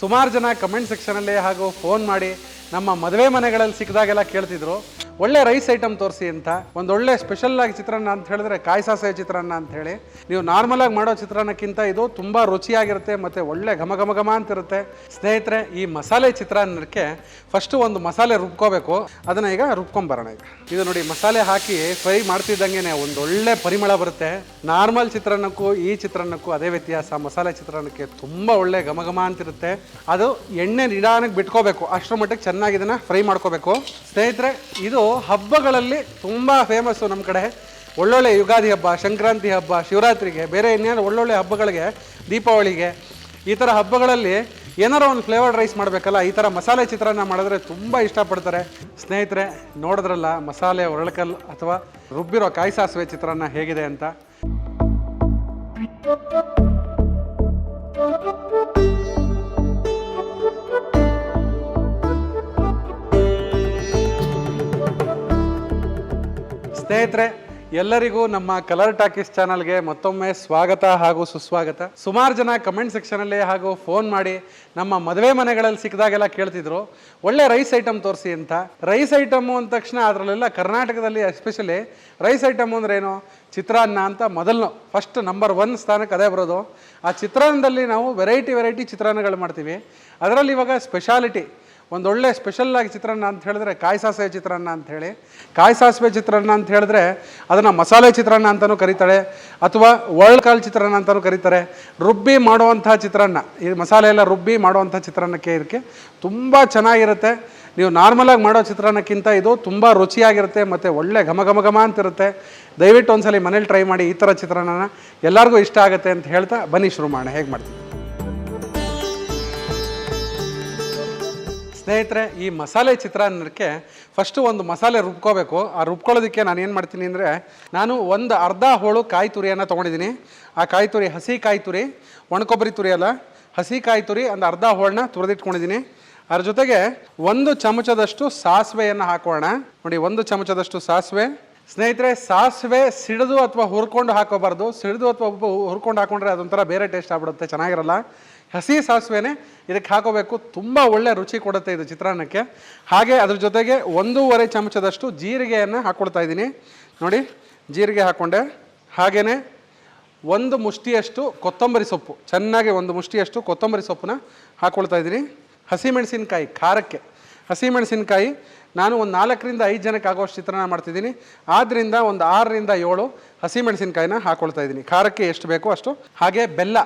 ಸುಮಾರು ಜನ ಕಮೆಂಟ್ ಸೆಕ್ಷನಲ್ಲಿ ಹಾಗೂ ಫೋನ್ ಮಾಡಿ ನಮ್ಮ ಮದುವೆ ಮನೆಗಳಲ್ಲಿ ಸಿಕ್ಕಿದಾಗೆಲ್ಲ ಕೇಳ್ತಿದ್ರು. ಒಳ್ಳೆ ರೈಸ್ ಐಟಮ್ ತೋರಿಸಿ ಅಂತ, ಒಂದು ಒಳ್ಳೆ ಸ್ಪೆಷಲ್ ಆಗಿ ಚಿತ್ರಾನ್ನ ಅಂತ ಹೇಳಿದ್ರೆ ಕಾಯಿ ಸಾಸೆ ಚಿತ್ರಾನ್ನ ಅಂತ ಹೇಳಿ. ನೀವು ನಾರ್ಮಲ್ ಆಗಿ ಮಾಡೋ ಚಿತ್ರಾನ್ನಕ್ಕಿಂತ ಇದು ತುಂಬ ರುಚಿಯಾಗಿರುತ್ತೆ ಮತ್ತು ಒಳ್ಳೆ ಘಮ ಘಮ ಘಮ ಅಂತಿರುತ್ತೆ. ಸ್ನೇಹಿತರೆ, ಈ ಮಸಾಲೆ ಚಿತ್ರಾನ್ನಕ್ಕೆ ಫಸ್ಟು ಒಂದು ಮಸಾಲೆ ರುಬ್ಕೋಬೇಕು. ಅದನ್ನು ಈಗ ರುಬ್ಕೊಂಬರೋಣ ಈಗ. ಇದು ನೋಡಿ, ಮಸಾಲೆ ಹಾಕಿ ಫ್ರೈ ಮಾಡ್ತಿದ್ದಂಗೆ ಒಂದು ಒಳ್ಳೆ ಪರಿಮಳ ಬರುತ್ತೆ. ನಾರ್ಮಲ್ ಚಿತ್ರಾನ್ನಕ್ಕೂ ಈ ಚಿತ್ರಾನ್ನಕ್ಕೂ ಅದೇ ವ್ಯತ್ಯಾಸ. ಮಸಾಲೆ ಚಿತ್ರಾನ್ನಕ್ಕೆ ತುಂಬ ಒಳ್ಳೆ ಘಮ ಘಮ ಅಂತಿರುತ್ತೆ. ಅದು ಎಣ್ಣೆ ನಿಧಾನಕ್ಕೆ ಬಿಟ್ಕೋಬೇಕು. ಅಷ್ಟರ ಮಟ್ಟಿಗೆ ಚೆನ್ನಾಗಿ ಇದನ್ನು ಫ್ರೈ ಮಾಡ್ಕೋಬೇಕು. ಸ್ನೇಹಿತರೆ, ಇದು ಹಬ್ಬಗಳಲ್ಲಿ ತುಂಬ ಫೇಮಸ್ಸು ನಮ್ಮ ಕಡೆ. ಒಳ್ಳೊಳ್ಳೆ ಯುಗಾದಿ ಹಬ್ಬ, ಸಂಕ್ರಾಂತಿ ಹಬ್ಬ, ಶಿವರಾತ್ರಿಗೆ, ಬೇರೆ ಇನ್ನೇನು ಒಳ್ಳೊಳ್ಳೆ ಹಬ್ಬಗಳಿಗೆ, ದೀಪಾವಳಿಗೆ, ಈ ಥರ ಹಬ್ಬಗಳಲ್ಲಿ ಏನಾರ ಒಂದು ಫ್ಲೇವರ್ಡ್ ರೈಸ್ ಮಾಡಬೇಕಲ್ಲ, ಈ ಥರ ಮಸಾಲೆ ಚಿತ್ರಾನ್ನ ಮಾಡಿದ್ರೆ ತುಂಬ ಇಷ್ಟಪಡ್ತಾರೆ. ಸ್ನೇಹಿತರೆ, ನೋಡಿದ್ರಲ್ಲ ಮಸಾಲೆ ಒರಳಕಲ್ ಅಥವಾ ರುಬ್ಬಿರೋ ಕಾಯಿ ಸಾಸಿವೆ ಚಿತ್ರಾನ್ನ ಹೇಗಿದೆ ಅಂತ. ಸ್ನೇಹಿತರೆ, ಎಲ್ಲರಿಗೂ ನಮ್ಮ ಕಲರ್ ಟಾಕೀಸ್ ಚಾನಲ್ಗೆ ಮತ್ತೊಮ್ಮೆ ಸ್ವಾಗತ ಹಾಗೂ ಸುಸ್ವಾಗತ. ಸುಮಾರು ಜನ ಕಮೆಂಟ್ ಸೆಕ್ಷನಲ್ಲಿ ಹಾಗೂ ಫೋನ್ ಮಾಡಿ ನಮ್ಮ ಮದುವೆ ಮನೆಗಳಲ್ಲಿ ಸಿಕ್ಕಿದಾಗೆಲ್ಲ ಕೇಳ್ತಿದ್ರು, ಒಳ್ಳೆ ರೈಸ್ ಐಟಮ್ ತೋರಿಸಿ ಅಂತ. ರೈಸ್ ಐಟಮು ಅಂದ ತಕ್ಷಣ ಅದರಲ್ಲೆಲ್ಲ ಕರ್ನಾಟಕದಲ್ಲಿ ಎಸ್ಪೆಷಲಿ ರೈಸ್ ಐಟಮ್ ಅಂದ್ರೆ ಏನು? ಚಿತ್ರಾನ್ನ ಅಂತ ಮೊದಲು ಫಸ್ಟ್ ನಂಬರ್ ಒನ್ ಸ್ಥಾನಕ್ಕೆ ಅದೇ ಬರೋದು. ಆ ಚಿತ್ರಾನ್ನದಲ್ಲಿ ನಾವು ವೆರೈಟಿ ವೆರೈಟಿ ಚಿತ್ರಾನ್ನಗಳು ಮಾಡ್ತೀವಿ. ಅದರಲ್ಲಿ ಇವಾಗ ಸ್ಪೆಷಾಲಿಟಿ ಒಂದೊಳ್ಳೆ ಸ್ಪೆಷಲ್ಲಾಗಿ ಚಿತ್ರಾನ್ನ ಅಂತ ಹೇಳಿದ್ರೆ ಕಾಯಿ ಸಾಸಿವೆ ಚಿತ್ರಾನ್ನ ಅಂತ ಹೇಳಿ. ಕಾಯಿ ಸಾಸಿವೆ ಚಿತ್ರಾನ್ನ ಅಂತ ಹೇಳಿದ್ರೆ ಅದನ್ನು ಮಸಾಲೆ ಚಿತ್ರಾನ್ನ ಅಂತಲೂ ಕರೀತಾಳೆ ಅಥವಾ ಕಾಲು ಚಿತ್ರಾನ್ನ ಅಂತಲೂ ಕರೀತಾರೆ. ರುಬ್ಬಿ ಮಾಡುವಂಥ ಚಿತ್ರಾನ್ನ, ಈ ಮಸಾಲೆ ಎಲ್ಲ ರುಬ್ಬಿ ಮಾಡುವಂಥ ಚಿತ್ರಾನ್ನಕ್ಕೆ ಇದಕ್ಕೆ ತುಂಬ ಚೆನ್ನಾಗಿರುತ್ತೆ. ನೀವು ನಾರ್ಮಲಾಗಿ ಮಾಡೋ ಚಿತ್ರಾನ್ನಕ್ಕಿಂತ ಇದು ತುಂಬ ರುಚಿಯಾಗಿರುತ್ತೆ ಮತ್ತು ಒಳ್ಳೆ ಘಮ ಘಮ ಘಮ ಅಂತಿರುತ್ತೆ. ದಯವಿಟ್ಟು ಒಂದ್ಸಲಿ ಮನೇಲಿ ಟ್ರೈ ಮಾಡಿ ಈ ಥರ ಚಿತ್ರಾನ್ನನ ಎಲ್ಲರಿಗೂ ಇಷ್ಟ ಆಗುತ್ತೆ ಅಂತ ಹೇಳ್ತಾ ಬನ್ನಿ ಶುರು ಮಾಡೋಣ ಹೇಗೆ ಮಾಡ್ತೀವಿ ಸ್ನೇಹಿತರೆ, ಈ ಮಸಾಲೆ ಚಿತ್ರಾನ್ನಕ್ಕೆ ಫಸ್ಟು ಒಂದು ಮಸಾಲೆ ರುಬ್ಕೋಬೇಕು. ಆ ರುಬ್ಕೊಳ್ಳೋದಕ್ಕೆ ನಾನು ಏನು ಮಾಡ್ತೀನಿ ಅಂದರೆ, ನಾನು ಒಂದು ಅರ್ಧ ಹೋಳು ಕಾಯಿ ತುರಿಯನ್ನು ತೊಗೊಂಡಿದ್ದೀನಿ. ಆ ಕಾಯಿ ತುರಿ ಹಸಿ ಕಾಯಿ ತುರಿ, ಒಣಕೊಬ್ಬರಿ ತುರಿ ಅಲ್ಲ, ಹಸಿ ಕಾಯಿ ತುರಿ, ಒಂದು ಅರ್ಧ ಹೋಳನ್ನ ತುರಿದಿಟ್ಕೊಂಡಿದ್ದೀನಿ. ಅದ್ರ ಜೊತೆಗೆ ಒಂದು ಚಮಚದಷ್ಟು ಸಾಸಿವೆಯನ್ನು ಹಾಕೋಣ. ನೋಡಿ, ಒಂದು ಚಮಚದಷ್ಟು ಸಾಸಿವೆ. ಸ್ನೇಹಿತರೆ, ಸಾಸಿವೆ ಸಿಡಿದು ಅಥವಾ ಹುರ್ಕೊಂಡು ಹಾಕೋಬಾರ್ದು. ಸಿಡಿದು ಅಥವಾ ಹುರ್ಕೊಂಡು ಹಾಕೊಂಡ್ರೆ ಅದೊಂಥರ ಬೇರೆ ಟೇಸ್ಟ್ ಆಗ್ಬಿಡುತ್ತೆ, ಚೆನ್ನಾಗಿರಲ್ಲ. ಹಸಿ ಸಾಸಿವೆನೇ ಇದಕ್ಕೆ ಹಾಕೋಬೇಕು. ತುಂಬ ಒಳ್ಳೆ ರುಚಿ ಕೊಡುತ್ತೆ ಇದು ಚಿತ್ರಾನ್ನಕ್ಕೆ. ಹಾಗೆ ಅದ್ರ ಜೊತೆಗೆ ಒಂದೂವರೆ ಚಮಚದಷ್ಟು ಜೀರಿಗೆಯನ್ನು ಹಾಕ್ಕೊಡ್ತಾ ಇದ್ದೀನಿ. ನೋಡಿ, ಜೀರಿಗೆ ಹಾಕ್ಕೊಂಡೆ ಹಾಗೆಯೇ ಒಂದು ಮುಷ್ಟಿಯಷ್ಟು ಕೊತ್ತಂಬರಿ ಸೊಪ್ಪು. ಚೆನ್ನಾಗಿ ಒಂದು ಮುಷ್ಟಿಯಷ್ಟು ಕೊತ್ತಂಬರಿ ಸೊಪ್ಪನ್ನ ಹಾಕ್ಕೊಳ್ತಾ ಇದ್ದೀನಿ. ಹಸಿಮೆಣಸಿನ್ಕಾಯಿ, ಖಾರಕ್ಕೆ. ಹಸಿಮೆಣಸಿನ್ಕಾಯಿ ನಾನು ಒಂದು ನಾಲ್ಕರಿಂದ ಐದು ಜನಕ್ಕೆ ಆಗೋಷ್ಟು ಚಿತ್ರಾನ್ನ ಮಾಡ್ತಿದ್ದೀನಿ. ಆದ್ದರಿಂದ ಒಂದು ಆರರಿಂದ ಏಳು ಹಸಿಮೆಣಸಿನ್ಕಾಯಿನ ಹಾಕ್ಕೊಳ್ತಾ ಇದ್ದೀನಿ. ಖಾರಕ್ಕೆ ಎಷ್ಟು ಬೇಕೋ ಅಷ್ಟು. ಹಾಗೆ ಬೆಲ್ಲ.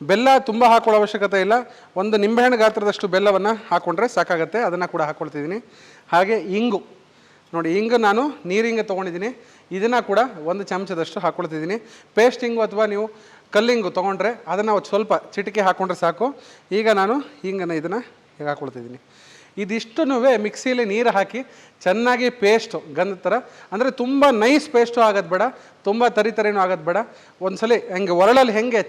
ಬೆಲ್ಲ ತುಂಬ ಹಾಕೊಳ್ಳೋ ಅವಶ್ಯಕತೆ ಇಲ್ಲ. ಒಂದು ನಿಂಬೆಹಣ್ಣು ಗಾತ್ರದಷ್ಟು ಬೆಲ್ಲವನ್ನು ಹಾಕ್ಕೊಂಡ್ರೆ ಸಾಕಾಗುತ್ತೆ. ಅದನ್ನು ಕೂಡ ಹಾಕ್ಕೊಳ್ತಿದ್ದೀನಿ ಹಾಗೆ ಇಂಗು. ನೋಡಿ, ಇಂಗು ನಾನು ನೀರಿಂಗ ತೊಗೊಂಡಿದ್ದೀನಿ. ಇದನ್ನು ಕೂಡ ಒಂದು ಚಮಚದಷ್ಟು ಹಾಕ್ಕೊಳ್ತಿದ್ದೀನಿ ಪೇಸ್ಟ್ ಇಂಗು ಅಥವಾ ನೀವು ಕಲ್ಲಿಂಗು ತೊಗೊಂಡ್ರೆ ಅದನ್ನು ಸ್ವಲ್ಪ ಚಿಟಿಕೆ ಹಾಕ್ಕೊಂಡ್ರೆ ಸಾಕು. ಈಗ ನಾನು ಹಿಂಗನ್ನು ಇದನ್ನು ಹಾಕ್ಕೊಳ್ತಿದ್ದೀನಿ ಇದಿಷ್ಟು ಮಿಕ್ಸಿಲಿ ನೀರು ಹಾಕಿ ಚೆನ್ನಾಗಿ ಪೇಸ್ಟು ಗಂಧ ಥರ ಅಂದರೆ ತುಂಬ ನೈಸ್ ಪೇಸ್ಟು ಆಗೋದು ಬೇಡ, ತುಂಬ ತರಿ ತರಿನೂ ಆಗೋದು ಬೇಡ. ಒಂದ್ಸಲಿ ಹೆಂಗೆ ಒರಳಲ್ಲಿ ಹೆಂಗೆ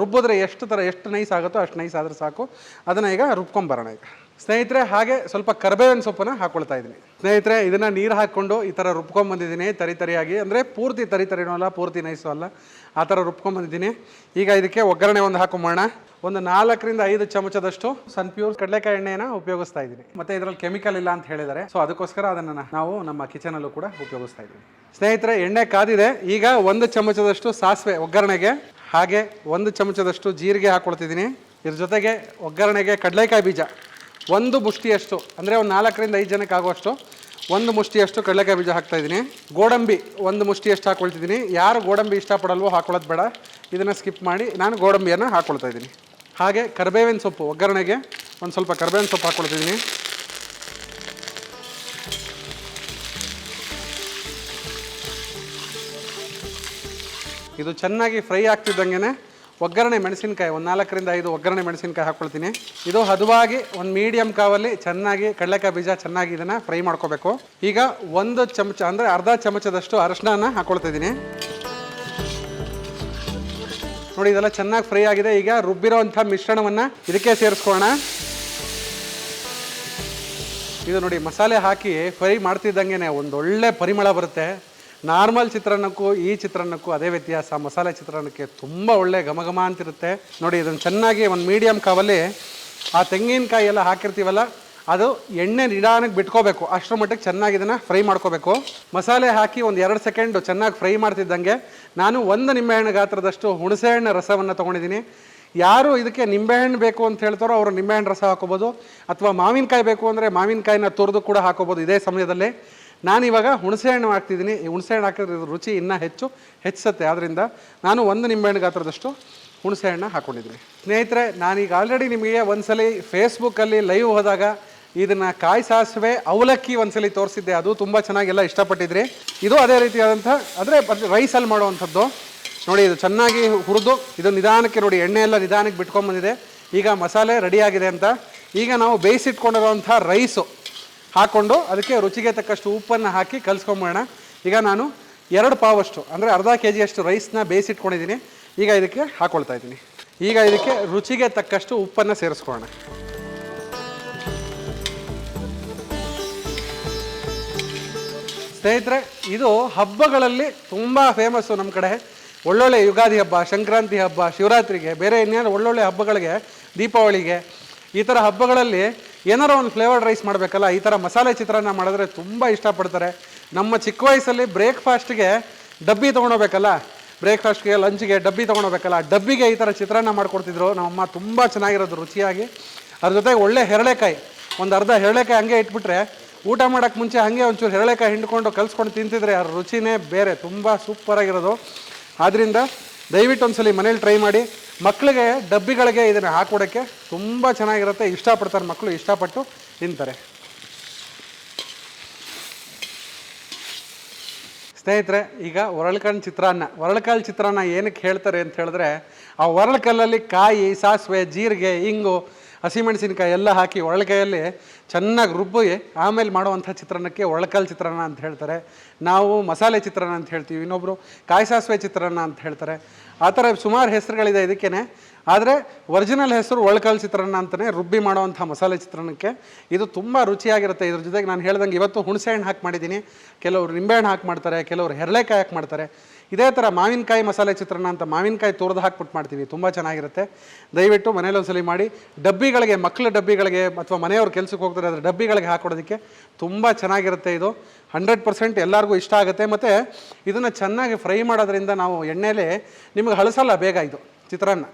ರುಬ್ಬಿದ್ರೆ ಎಷ್ಟು ಥರ ಎಷ್ಟು ನೈಸ್ ಆಗುತ್ತೋ ಅಷ್ಟು ನೈಸ್ ಆದರೆ ಸಾಕು. ಅದನ್ನು ಈಗ ರುಬ್ಕೊಂಬರೋಣ ಈಗ. ಸ್ನೇಹಿತರೆ, ಹಾಗೆ ಸ್ವಲ್ಪ ಕರ್ಬೇವಿನ ಸೊಪ್ಪನ್ನ ಹಾಕ್ಕೊಳ್ತಾ ಇದ್ದೀನಿ. ಸ್ನೇಹಿತರೆ, ಇದನ್ನು ನೀರು ಹಾಕ್ಕೊಂಡು ಈ ಥರ ರುಬ್ಕೊಂಬಂದಿದ್ದೀನಿ ತರಿ ತರಿಯಾಗಿ. ಅಂದರೆ ಪೂರ್ತಿ ತರಿ ತರಿನೂ ಅಲ್ಲ, ಪೂರ್ತಿ ನೈಸು ಅಲ್ಲ. ಆ ಥರ ರುಬ್ಕೊಂಬಂದಿದ್ದೀನಿ ಈಗ ಇದಕ್ಕೆ ಒಗ್ಗರಣೆ ಒಂದು ಹಾಕೊಂಬೋಣ ಒಂದು ನಾಲ್ಕರಿಂದ ಐದು ಚಮಚದಷ್ಟು ಸನ್ ಪ್ಯೂರ್ ಕಡಲೆಕಾಯಿ ಎಣ್ಣೆಯನ್ನು ಉಪಯೋಗಿಸ್ತಾ ಇದ್ದೀನಿ. ಮತ್ತೆ ಇದರಲ್ಲಿ ಕೆಮಿಕಲ್ ಇಲ್ಲ ಅಂತ ಹೇಳಿದ್ದಾರೆ. ಸೊ ಅದಕ್ಕೋಸ್ಕರ ಅದನ್ನು ನಾವು ನಮ್ಮ ಕಿಚನಲ್ಲೂ ಕೂಡ ಉಪಯೋಗಿಸ್ತಾ ಇದ್ದೀವಿ. ಸ್ನೇಹಿತರೆ, ಎಣ್ಣೆ ಕಾದಿದೆ. ಈಗ ಒಂದು ಚಮಚದಷ್ಟು ಸಾಸಿವೆ ಒಗ್ಗರಣೆಗೆ, ಹಾಗೆ ಒಂದು ಚಮಚದಷ್ಟು ಜೀರಿಗೆ ಹಾಕ್ಕೊಳ್ತಿದ್ದೀನಿ ಇದ್ರ ಜೊತೆಗೆ ಒಗ್ಗರಣೆಗೆ ಕಡಲೆಕಾಯಿ ಬೀಜ. ಒಂದು ಮುಷ್ಟಿಯಷ್ಟು, ಅಂದರೆ ಒಂದು ನಾಲ್ಕರಿಂದ ಐದು ಜನಕ್ಕೆ ಆಗುವಷ್ಟು, ಒಂದು ಮುಷ್ಟಿಯಷ್ಟು ಕಡಲೆಕಾಯಿ ಬೀಜ ಹಾಕ್ತಾಯಿದ್ದೀನಿ ಗೋಡಂಬಿ ಒಂದು ಮುಷ್ಟಿಯಷ್ಟು ಹಾಕ್ಕೊಳ್ತಿದ್ದೀನಿ ಯಾರು ಗೋಡಂಬಿ ಇಷ್ಟಪಡಲ್ವೋ ಹಾಕೊಳ್ಳೋದು ಬೇಡ. ಇದನ್ನು ಸ್ಕಿಪ್ ಮಾಡಿ ನಾನು ಗೋಡಂಬಿಯನ್ನು ಹಾಕ್ಕೊಳ್ತಾ ಇದ್ದೀನಿ. ಹಾಗೆ ಕರ್ಬೇವಿನ ಸೊಪ್ಪು, ಒಗ್ಗರಣೆಗೆ ಒಂದು ಸ್ವಲ್ಪ ಕರ್ಬೇವಿನ ಸೊಪ್ಪು ಹಾಕ್ಕೊಳ್ತಿದ್ದೀನಿ ಇದು ಚೆನ್ನಾಗಿ ಫ್ರೈ ಆಗ್ತಿದ್ದಂಗೆ ಒಗ್ಗರಣೆ ಮೆಣಸಿನಕಾಯಿ, ಒಂದು ನಾಲ್ಕರಿಂದ ಐದು ಒಗ್ಗರಣೆ ಮೆಣಸಿನಕಾಯಿ ಹಾಕ್ಕೊಳ್ತೀನಿ ಇದು ಹದವಾಗಿ ಒಂದು ಮೀಡಿಯಮ್ ಕಾವಲ್ಲಿ ಚೆನ್ನಾಗಿ ಕಡಲೆಕಾಯಿ ಬೀಜ ಚೆನ್ನಾಗಿ ಇದನ್ನು ಫ್ರೈ ಮಾಡ್ಕೋಬೇಕು. ಈಗ ಒಂದು ಚಮಚ, ಅಂದರೆ ಅರ್ಧ ಚಮಚದಷ್ಟು ಅರಶಿನ ಹಾಕ್ಕೊಳ್ತಿದ್ದೀನಿ ನೋಡಿ, ಇದೆಲ್ಲ ಚೆನ್ನಾಗಿ ಫ್ರೈ ಆಗಿದೆ. ಈಗ ರುಬ್ಬಿರೋವಂಥ ಮಿಶ್ರಣವನ್ನು ಇದಕ್ಕೆ ಸೇರಿಸ್ಕೋಣ ಇದು ನೋಡಿ, ಮಸಾಲೆ ಹಾಕಿ ಫ್ರೈ ಮಾಡ್ತಿದ್ದಂಗೆ ಒಂದು ಪರಿಮಳ ಬರುತ್ತೆ. ನಾರ್ಮಲ್ ಚಿತ್ರಾನ್ನಕ್ಕೂ ಈ ಚಿತ್ರಾನ್ನಕ್ಕೂ ಅದೇ ವ್ಯತ್ಯಾಸ. ಮಸಾಲೆ ಚಿತ್ರಾನ್ನಕ್ಕೆ ತುಂಬ ಒಳ್ಳೆ ಘಮ ಘಮ ಅಂತಿರುತ್ತೆ. ನೋಡಿ, ಇದನ್ನು ಚೆನ್ನಾಗಿ ಒಂದು ಮೀಡಿಯಂ ಕಾವಲ್ಲಿ ಆ ತೆಂಗಿನಕಾಯಿ ಎಲ್ಲ ಹಾಕಿರ್ತೀವಲ್ಲ, ಅದು ಎಣ್ಣೆ ನಿಧಾನಕ್ಕೆ ಬಿಟ್ಕೋಬೇಕು. ಅಷ್ಟರ ಮಟ್ಟಿಗೆ ಚೆನ್ನಾಗಿ ಇದನ್ನು ಫ್ರೈ ಮಾಡ್ಕೋಬೇಕು. ಮಸಾಲೆ ಹಾಕಿ ಒಂದು ಎರಡು ಸೆಕೆಂಡು ಚೆನ್ನಾಗಿ ಫ್ರೈ ಮಾಡ್ತಿದ್ದಂಗೆ ನಾನು ಒಂದು ನಿಂಬೆಹಣ್ಣು ಗಾತ್ರದಷ್ಟು ಹುಣಸೆಹಣ್ಣು ರಸವನ್ನು ತೊಗೊಂಡಿದ್ದೀನಿ. ಯಾರು ಇದಕ್ಕೆ ನಿಂಬೆಹಣ್ಣು ಬೇಕು ಅಂತ ಹೇಳ್ತಾರೋ ಅವರು ನಿಂಬೆಹಣ್ಣು ರಸ ಹಾಕೋಬೋದು, ಅಥವಾ ಮಾವಿನಕಾಯಿ ಬೇಕು ಅಂದರೆ ಮಾವಿನಕಾಯಿನ ತುರಿದು ಕೂಡ ಹಾಕೋಬೋದು ಇದೇ ಸಮಯದಲ್ಲಿ. ನಾನಿವಾಗ ಹುಣಸೆ ಹಣ್ಣು ಹಾಕ್ತಿದ್ದೀನಿ. ಈ ಹುಣಸೆಹಣ್ಣು ಹಾಕಿದ್ರೆ ಇದ್ರ ರುಚಿ ಇನ್ನೂ ಹೆಚ್ಚು ಹೆಚ್ಚುತ್ತೆ ಆದ್ದರಿಂದ ನಾನು ಒಂದು ನಿಂಬೆಹಣ್ಣು ಗಾತ್ರದಷ್ಟು ಹುಣಸೆಹಣ್ಣು ಹಾಕ್ಕೊಂಡಿದ್ದೀನಿ ಸ್ನೇಹಿತರೆ, ನಾನೀಗ ಆಲ್ರೆಡಿ ನಿಮಗೆ ಒಂದ್ಸಲಿ ಫೇಸ್ಬುಕ್ಕಲ್ಲಿ ಲೈವ್ ಹೋದಾಗ ಇದನ್ನು ಕಾಯಿ ಸಾಸಿವೆ ಅವಲಕ್ಕಿ ಒಂದ್ಸಲಿ ತೋರಿಸಿದ್ದೆ. ಅದು ತುಂಬ ಚೆನ್ನಾಗೆಲ್ಲ ಇಷ್ಟಪಟ್ಟಿದ್ರಿ. ಇದು ಅದೇ ರೀತಿಯಾದಂಥ, ಅಂದರೆ ರೈಸಲ್ಲಿ ಮಾಡುವಂಥದ್ದು. ನೋಡಿ, ಇದು ಚೆನ್ನಾಗಿ ಹುರಿದು ಇದು ನಿಧಾನಕ್ಕೆ ನೋಡಿ ಎಣ್ಣೆ ಎಲ್ಲ ನಿಧಾನಕ್ಕೆ ಬಿಟ್ಕೊಂಡ್ಬಂದಿದೆ. ಈಗ ಮಸಾಲೆ ರೆಡಿಯಾಗಿದೆ ಅಂತ. ಈಗ ನಾವು ಬೇಯಿಸಿಟ್ಕೊಂಡಿರೋಂಥ ರೈಸು ಹಾಕ್ಕೊಂಡು ಅದಕ್ಕೆ ರುಚಿಗೆ ತಕ್ಕಷ್ಟು ಉಪ್ಪನ್ನು ಹಾಕಿ ಕಲಿಸ್ಕೊಂಬೋಣ ಈಗ ನಾನು ಎರಡು ಪಾವಷ್ಟು, ಅಂದರೆ ಅರ್ಧ ಕೆ ಜಿಯಷ್ಟು ರೈಸ್ನ ಬೇಯಿಸಿಟ್ಕೊಂಡಿದ್ದೀನಿ ಈಗ ಇದಕ್ಕೆ ಹಾಕ್ಕೊಳ್ತಾ ಇದ್ದೀನಿ. ಈಗ ಇದಕ್ಕೆ ರುಚಿಗೆ ತಕ್ಕಷ್ಟು ಉಪ್ಪನ್ನು ಸೇರಿಸ್ಕೊಳ್ಳೋಣ. ಸ್ನೇಹಿತರೆ, ಇದು ಹಬ್ಬಗಳಲ್ಲಿ ತುಂಬ ಫೇಮಸ್ಸು ನಮ್ಮ ಕಡೆ. ಒಳ್ಳೊಳ್ಳೆ ಯುಗಾದಿ ಹಬ್ಬ, ಸಂಕ್ರಾಂತಿ ಹಬ್ಬ, ಶಿವರಾತ್ರಿಗೆ, ಬೇರೆ ಇನ್ನೇನು ಒಳ್ಳೊಳ್ಳೆ ಹಬ್ಬಗಳಿಗೆ, ದೀಪಾವಳಿಗೆ ಈ ಥರ ಹಬ್ಬಗಳಲ್ಲಿ ಏನಾರ ಒಂದು ಫ್ಲೇವರ್ಡ್ ರೈಸ್ ಮಾಡಬೇಕಲ್ಲ, ಈ ಥರ ಮಸಾಲೆ ಚಿತ್ರಾನ್ನ ಮಾಡಿದ್ರೆ ತುಂಬ ಇಷ್ಟಪಡ್ತಾರೆ. ನಮ್ಮ ಚಿಕ್ಕ ವಯಸ್ಸಲ್ಲಿ ಬ್ರೇಕ್ಫಾಸ್ಟ್ಗೆ ಡಬ್ಬಿ ತೊಗೊಂಡೋಗ್ಬೇಕಲ್ಲ, ಬ್ರೇಕ್ಫಾಸ್ಟ್ಗೆ ಲಂಚ್ಗೆ ಡಬ್ಬಿ ತೊಗೊಂಡೋಗ್ಬೇಕಲ್ಲ ಡಬ್ಬಿಗೆ ಈ ಥರ ಚಿತ್ರಾನ್ನ ಮಾಡಿಕೊಡ್ತಿದ್ರು. ನಮ್ಮಮ್ಮ ತುಂಬ ಚೆನ್ನಾಗಿರೋದು ರುಚಿಯಾಗಿ. ಅದ್ರ ಜೊತೆಗೆ ಒಳ್ಳೆ ಹೆರಳೆಕಾಯಿ, ಒಂದು ಅರ್ಧ ಹೆರಳೆಕಾಯಿ ಹಂಗೆ ಇಟ್ಬಿಟ್ರೆ, ಊಟ ಮಾಡೋಕ್ಕೆ ಮುಂಚೆ ಹಾಗೆ ಒಂಚೂರು ಹೆರಳೆಕಾಯಿ ಹಿಂಡ್ಕೊಂಡು ಕಲ್ಸ್ಕೊಂಡು ತಿಂತಿದ್ರೆ ಅದ್ರ ರುಚಿನೇ ಬೇರೆ, ತುಂಬ ಸೂಪರಾಗಿರೋದು ಆದ್ದರಿಂದ ದಯವಿಟ್ಟು ಒಂದ್ಸಲಿ ಮನೇಲಿ ಟ್ರೈ ಮಾಡಿ. ಮಕ್ಕಳಿಗೆ ಡಬ್ಬಿಗಳಿಗೆ ಇದನ್ನು ಹಾಕೊಡೋಕ್ಕೆ ತುಂಬ ಚೆನ್ನಾಗಿರುತ್ತೆ. ಇಷ್ಟಪಡ್ತಾರೆ ಮಕ್ಕಳು ಇಷ್ಟಪಟ್ಟು ತಿಂತಾರೆ. ಸ್ನೇಹಿತರೆ, ಈಗ ಒರಳ್ಕಲ್ಲು ಚಿತ್ರಾನ್ನ. ಒರಳ್ಕಲ್ಲು ಚಿತ್ರಾನ್ನ ಏನಕ್ಕೆ ಹೇಳ್ತಾರೆ ಅಂತ ಹೇಳಿದ್ರೆ, ಆ ಒರಳ್ಕಲ್ಲಲ್ಲಿ ಕಾಯಿ, ಸಾಸಿವೆ, ಜೀರಿಗೆ ಹಿಂಗು ಹಸಿಮೆಣಸಿನ್ಕಾಯಿ ಎಲ್ಲ ಹಾಕಿ ಒಳಕೈಯಲ್ಲಿ ಚೆನ್ನಾಗಿ ರುಬ್ಬಿ ಆಮೇಲೆ ಮಾಡುವಂಥ ಚಿತ್ರಾನ್ನಕ್ಕೆ ಒಳಕಲ್ ಚಿತ್ರಾನ್ನ ಅಂತ ಹೇಳ್ತಾರೆ. ನಾವು ಮಸಾಲೆ ಚಿತ್ರಾನ್ನ ಅಂತ ಹೇಳ್ತೀವಿ. ಇನ್ನೊಬ್ಬರು ಕಾಯಿ ಸಾಸಿವೆ ಚಿತ್ರಾನ್ನ ಅಂತ ಹೇಳ್ತಾರೆ. ಆ ಥರ ಸುಮಾರು ಹೆಸರುಗಳಿದೆ ಇದಕ್ಕೇ ಆದರೆ ಒರಿಜಿನಲ್ ಹೆಸರು ಒಳ್ಕಲ್ ಚಿತ್ರಾನ್ನ ಅಂತಲೇ ರುಬ್ಬಿ ಮಾಡುವಂಥ ಮಸಾಲೆ ಚಿತ್ರಾನ್ನಕ್ಕೆ ಇದು ತುಂಬ ರುಚಿಯಾಗಿರುತ್ತೆ. ಇದ್ರ ಜೊತೆಗೆ ನಾನು ಹೇಳ್ದಂಗೆ ಇವತ್ತು ಹುಣಸೆಹಣ್ಣು ಹಾಕಿ ಮಾಡಿದ್ದೀನಿ. ಕೆಲವರು ನಿಂಬೆಹಣ್ಣು ಹಾಕಿ ಮಾಡ್ತಾರೆ, ಕೆಲವರು ಹೆರಳೆಕಾಯಿ ಹಾಕಿ ಮಾಡ್ತಾರೆ. ಇದೇ ಥರ ಮಾವಿನಕಾಯಿ ಮಸಾಲೆ ಚಿತ್ರಾನ್ನ ಅಂತ ಮಾವಿನಕಾಯಿ ತುರಿದು ಹಾಕ್ಬಿಟ್ಟು ಮಾಡ್ತೀವಿ. ತುಂಬ ಚೆನ್ನಾಗಿರುತ್ತೆ. ದಯವಿಟ್ಟು ಮನೇಲಿ ಒಂದ್ಸಲಿ ಮಾಡಿ. ಡಬ್ಬಿಗಳಿಗೆ ಮಕ್ಕಳ ಡಬ್ಬಿಗಳಿಗೆ ಅಥವಾ ಮನೆಯವ್ರ ಕೆಲಸಕ್ಕೆ ಹೋಗ್ತಾರೆ ಅದ್ರ ಡಬ್ಬಿಗಳಿಗೆ ಹಾಕೊಡೋದಕ್ಕೆ ತುಂಬ ಚೆನ್ನಾಗಿರುತ್ತೆ ಇದು. ಹಂಡ್ರೆಡ್ ಪರ್ಸೆಂಟ್ ಎಲ್ಲರಿಗೂ ಇಷ್ಟ ಆಗುತ್ತೆ. ಮತ್ತು ಇದನ್ನು ಚೆನ್ನಾಗಿ ಫ್ರೈ ಮಾಡೋದ್ರಿಂದ ನಾವು ಎಣ್ಣೆಲೆ ನಿಮಗೆ ಹಳಸಲ್ಲ ಬೇಗ ಇದು ಚಿತ್ರಾನ್ನ.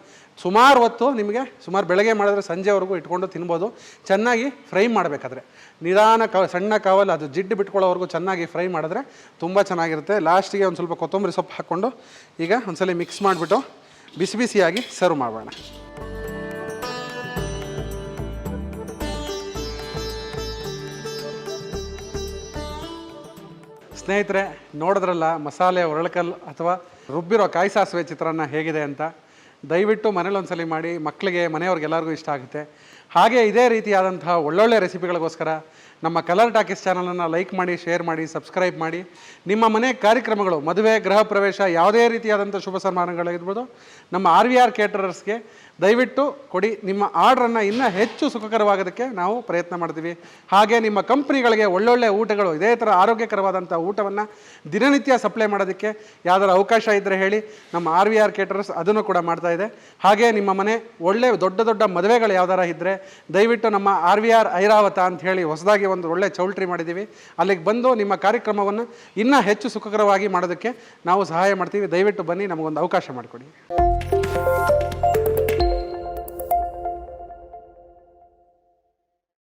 ಸುಮಾರು ಹೊತ್ತು ನಿಮಗೆ ಸುಮಾರು ಬೆಳಗ್ಗೆ ಮಾಡಿದ್ರೆ ಸಂಜೆವರೆಗೂ ಇಟ್ಕೊಂಡು ತಿನ್ಬೋದು. ಚೆನ್ನಾಗಿ ಫ್ರೈ ಮಾಡಬೇಕಾದ್ರೆ. ನಿಧಾನ ಕ ಸಣ್ಣ ಕಾವಲು, ಅದು ಜಿಡ್ಡು ಬಿಟ್ಕೊಳ್ಳೋವರೆಗೂ ಚೆನ್ನಾಗಿ ಫ್ರೈ ಮಾಡಿದ್ರೆ ತುಂಬ ಚೆನ್ನಾಗಿರುತ್ತೆ. ಲಾಸ್ಟಿಗೆ ಒಂದು ಸ್ವಲ್ಪ ಕೊತ್ತಂಬರಿ ಸೊಪ್ಪು ಹಾಕ್ಕೊಂಡು ಈಗ ಒಂದ್ಸಲ ಮಿಕ್ಸ್ ಮಾಡಿಬಿಟ್ಟು ಬಿಸಿ ಬಿಸಿಯಾಗಿ ಸರ್ವ್ ಮಾಡೋಣ. ಸ್ನೇಹಿತರೆ, ನೋಡಿದ್ರಲ್ಲ ಮಸಾಲೆ, ಒರಳಕಲ್ಲು ಅಥವಾ ರುಬ್ಬಿರೋ ಕಾಯಿ ಸಾಸಿವೆ ಚಿತ್ರಾನ್ನ ಹೇಗಿದೆ ಅಂತ? ದಯವಿಟ್ಟು ಮನೇಲಿ ಒಂದ್ಸಲಿ ಮಾಡಿ ಮಕ್ಕಳಿಗೆ, ಮನೆಯವ್ರಿಗೆಲ್ಲರಿಗೂ ಇಷ್ಟ ಆಗುತ್ತೆ. ಹಾಗೆ ಇದೇ ರೀತಿಯಾದಂತಹ ಒಳ್ಳೊಳ್ಳೆ ರೆಸಿಪಿಗಳಿಗೋಸ್ಕರ ನಮ್ಮ ಕಲರ್ ಟಾಕೀಸ್ ಚಾನಲನ್ನು ಲೈಕ್ ಮಾಡಿ ಶೇರ್ ಮಾಡಿ ಸಬ್ಸ್ಕ್ರೈಬ್ ಮಾಡಿ. ನಿಮ್ಮ ಮನೆ ಕಾರ್ಯಕ್ರಮಗಳು, ಮದುವೆ, ಗೃಹ ಪ್ರವೇಶ, ಯಾವುದೇ ರೀತಿಯಾದಂಥ ಶುಭ ಸನ್ಮಾನಗಳಾಗಿರ್ಬೋದು ನಮ್ಮ ಆರ್ ವಿ ಆರ್ ಕೇಟರರ್ಸ್ಗೆ ದಯವಿಟ್ಟು ಕೊಡಿ. ನಿಮ್ಮ ಆರ್ಡ್ರನ್ನು ಇನ್ನೂ ಹೆಚ್ಚು ಸುಖಕರವಾಗೋದಕ್ಕೆ ನಾವು ಪ್ರಯತ್ನ ಮಾಡ್ತೀವಿ. ಹಾಗೆ ನಿಮ್ಮ ಕಂಪ್ನಿಗಳಿಗೆ ಒಳ್ಳೊಳ್ಳೆ ಊಟಗಳು, ಇದೇ ಥರ ಆರೋಗ್ಯಕರವಾದಂಥ ಊಟವನ್ನು ದಿನನಿತ್ಯ ಸಪ್ಲೈ ಮಾಡೋದಕ್ಕೆ ಯಾವ್ದಾದ್ರು ಅವಕಾಶ ಇದ್ದರೆ ಹೇಳಿ ನಮ್ಮ ಆರ್ ವಿ ಆರ್ ಕೇಟರ್ಸ್ ಅದನ್ನು ಕೂಡ ಮಾಡ್ತಾ ಇದೆ. ಹಾಗೆ ನಿಮ್ಮ ಮನೆ ಒಳ್ಳೆ ದೊಡ್ಡ ದೊಡ್ಡ ಮದುವೆಗಳು ಯಾವ್ದಾರ ಇದ್ದರೆ ದಯವಿಟ್ಟು ನಮ್ಮ ಆರ್ ವಿ ಆರ್ ಐರಾವತ ಅಂತ ಹೇಳಿ ಹೊಸದಾಗಿ ಒಂದು ಒಳ್ಳೆ ಚೌಲ್ಟ್ರಿ ಮಾಡಿದ್ದೀವಿ. ಅಲ್ಲಿಗೆ ಬಂದು ನಿಮ್ಮ ಕಾರ್ಯಕ್ರಮವನ್ನು ಇನ್ನೂ ಹೆಚ್ಚು ಸುಖಕರವಾಗಿ ಮಾಡೋದಕ್ಕೆ ನಾವು ಸಹಾಯ ಮಾಡ್ತೀವಿ. ದಯವಿಟ್ಟು ಬನ್ನಿ, ನಮಗೊಂದು ಅವಕಾಶ ಮಾಡಿಕೊಡಿ.